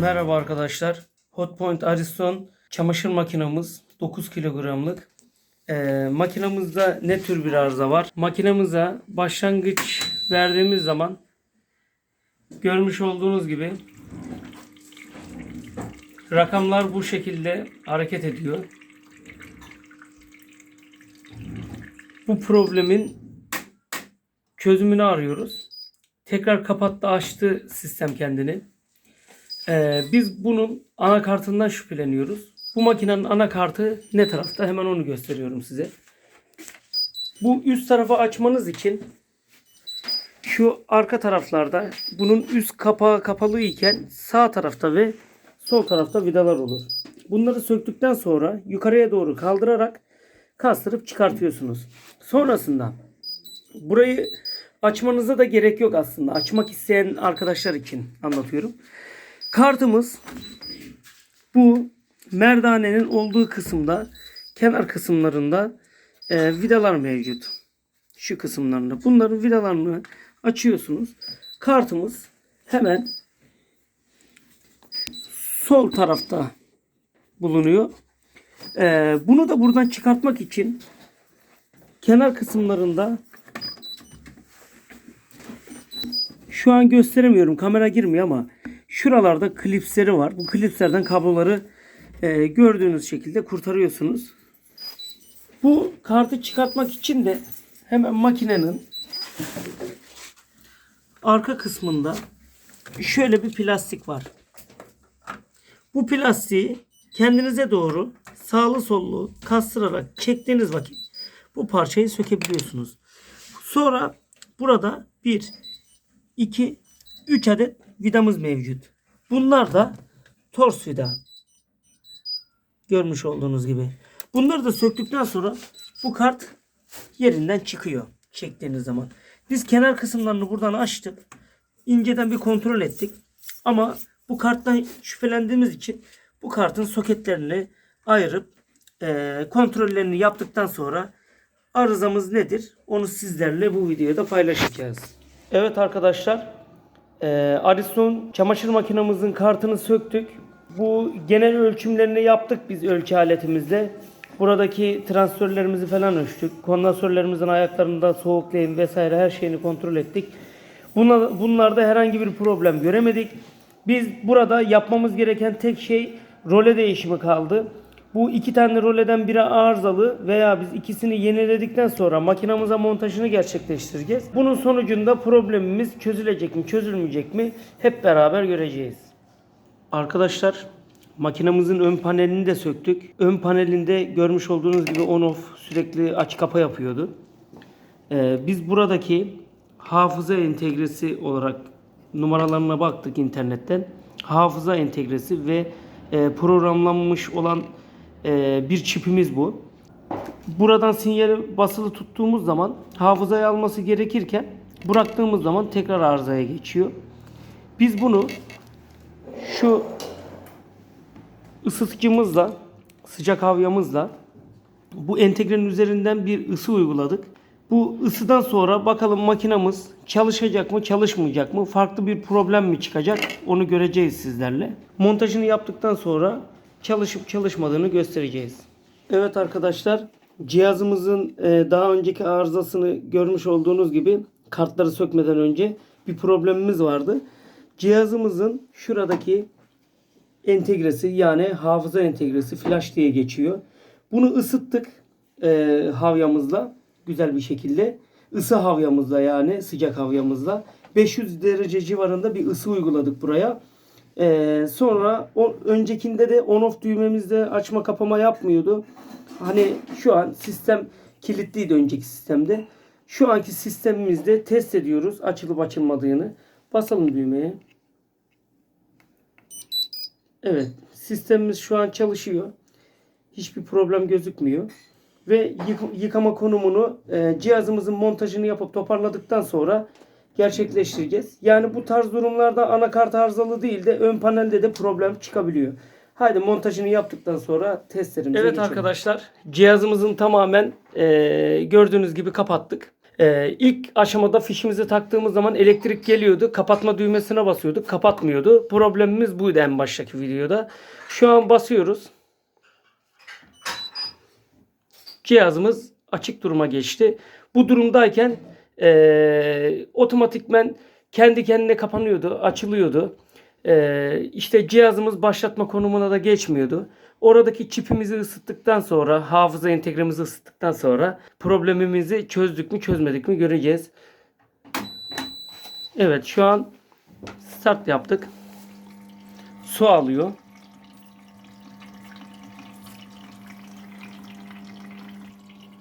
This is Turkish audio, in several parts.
Merhaba arkadaşlar. Hotpoint Ariston çamaşır makinamız 9 kilogramlık. Ee, makinamızda ne tür bir arıza var? Makinamıza başlangıç verdiğimiz zaman görmüş olduğunuz gibi rakamlar bu şekilde hareket ediyor. Bu problemin çözümünü arıyoruz. Tekrar kapattı açtı sistem kendini. Ee, biz bunun anakartından şüpheleniyoruz. Bu makinenin anakartı ne tarafta? Hemen onu gösteriyorum size. Bu üst tarafı açmanız için şu arka taraflarda bunun üst kapağı kapalı iken sağ tarafta ve sol tarafta vidalar olur. Bunları söktükten sonra yukarıya doğru kaldırarak kastırıp çıkartıyorsunuz. Sonrasında burayı açmanıza da gerek yok aslında. Açmak isteyen arkadaşlar için anlatıyorum. Kartımız bu merdanenin olduğu kısımda kenar kısımlarında e, vidalar mevcut. Şu kısımlarında. Bunların vidalarını açıyorsunuz. Kartımız hemen sol tarafta bulunuyor. E, bunu da buradan çıkartmak için kenar kısımlarında şu an gösteremiyorum. Kamera girmiyor ama şuralarda klipsleri var. Bu klipslerden kabloları e, gördüğünüz şekilde kurtarıyorsunuz. Bu kartı çıkartmak için de hemen makinenin arka kısmında şöyle bir plastik var. Bu plastiği kendinize doğru sağlı sollu kastırarak çektiğiniz vakit bu parçayı sökebiliyorsunuz. Sonra burada bir 2, 3 adet vidamız mevcut. Bunlar da tors vida. Görmüş olduğunuz gibi. Bunları da söktükten sonra bu kart yerinden çıkıyor çektiğiniz zaman. Biz kenar kısımlarını buradan açtık. İnceden bir kontrol ettik. Ama bu karttan şüphelendiğimiz için bu kartın soketlerini ayırıp eee, kontrollerini yaptıktan sonra arızamız nedir? Onu sizlerle bu videoda paylaşacağız. Evet arkadaşlar. E, Ariston çamaşır makinamızın kartını söktük. Bu genel ölçümlerini yaptık biz ölçü aletimizle. Buradaki transistörlerimizi falan ölçtük. Kondansörlerimizin ayaklarında soğuk lehim vesaire her şeyini kontrol ettik. Buna, bunlarda herhangi bir problem göremedik. Biz burada yapmamız gereken tek şey role değişimi kaldı. Bu iki tane roleden biri arızalı veya biz ikisini yeniledikten sonra makinamıza montajını gerçekleştireceğiz. Bunun sonucunda problemimiz çözülecek mi çözülmeyecek mi hep beraber göreceğiz. Arkadaşlar makinamızın ön panelini de söktük. Ön panelinde görmüş olduğunuz gibi on off sürekli aç kapa yapıyordu. Ee, biz buradaki hafıza entegresi olarak numaralarına baktık internetten. Hafıza entegresi ve e, programlanmış olan e, bir çipimiz bu. Buradan sinyali basılı tuttuğumuz zaman hafızaya alması gerekirken bıraktığımız zaman tekrar arızaya geçiyor. Biz bunu şu ısıtıcımızla, sıcak havyamızla bu entegrenin üzerinden bir ısı uyguladık. Bu ısıdan sonra bakalım makinamız çalışacak mı, çalışmayacak mı? Farklı bir problem mi çıkacak? Onu göreceğiz sizlerle. Montajını yaptıktan sonra çalışıp çalışmadığını göstereceğiz. Evet arkadaşlar, cihazımızın e, daha önceki arızasını görmüş olduğunuz gibi kartları sökmeden önce bir problemimiz vardı. Cihazımızın şuradaki entegresi yani hafıza entegresi flash diye geçiyor. Bunu ısıttık e, havyamızla güzel bir şekilde. Isı havyamızla yani sıcak havyamızla 500 derece civarında bir ısı uyguladık buraya. E, sonra o öncekinde de on off düğmemizde açma kapama yapmıyordu. Hani şu an sistem kilitliydi önceki sistemde. Şu anki sistemimizde test ediyoruz açılıp açılmadığını. Basalım düğmeye. Evet, sistemimiz şu an çalışıyor. Hiçbir problem gözükmüyor. Ve yık- yıkama konumunu e, cihazımızın montajını yapıp toparladıktan sonra gerçekleştireceğiz. Yani bu tarz durumlarda anakart arızalı değil de ön panelde de problem çıkabiliyor. Haydi montajını yaptıktan sonra testlerimize Evet geçelim. arkadaşlar cihazımızın tamamen e, gördüğünüz gibi kapattık. Ee, ilk aşamada fişimizi taktığımız zaman elektrik geliyordu. Kapatma düğmesine basıyorduk. Kapatmıyordu. Problemimiz buydu en baştaki videoda. Şu an basıyoruz. Cihazımız açık duruma geçti. Bu durumdayken eee otomatikmen kendi kendine kapanıyordu, açılıyordu. Eee işte cihazımız başlatma konumuna da geçmiyordu. Oradaki çipimizi ısıttıktan sonra, hafıza entegremizi ısıttıktan sonra problemimizi çözdük mü çözmedik mi göreceğiz. Evet şu an start yaptık. Su alıyor.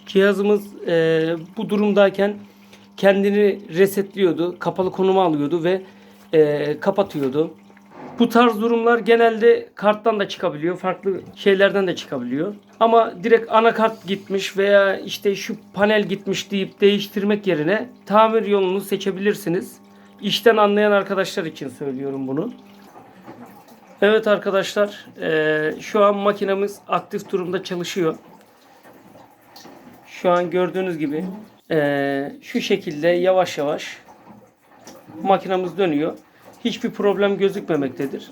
Cihazımız e, bu durumdayken kendini resetliyordu, kapalı konuma alıyordu ve e, kapatıyordu. Bu tarz durumlar genelde karttan da çıkabiliyor, farklı şeylerden de çıkabiliyor. Ama direkt anakart gitmiş veya işte şu panel gitmiş deyip değiştirmek yerine tamir yolunu seçebilirsiniz. İşten anlayan arkadaşlar için söylüyorum bunu. Evet arkadaşlar, e, şu an makinemiz aktif durumda çalışıyor. Şu an gördüğünüz gibi eee, şu şekilde yavaş yavaş makinamız dönüyor. Hiçbir problem gözükmemektedir.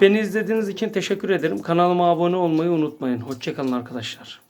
Beni izlediğiniz için teşekkür ederim. Kanalıma abone olmayı unutmayın. Hoşçakalın arkadaşlar.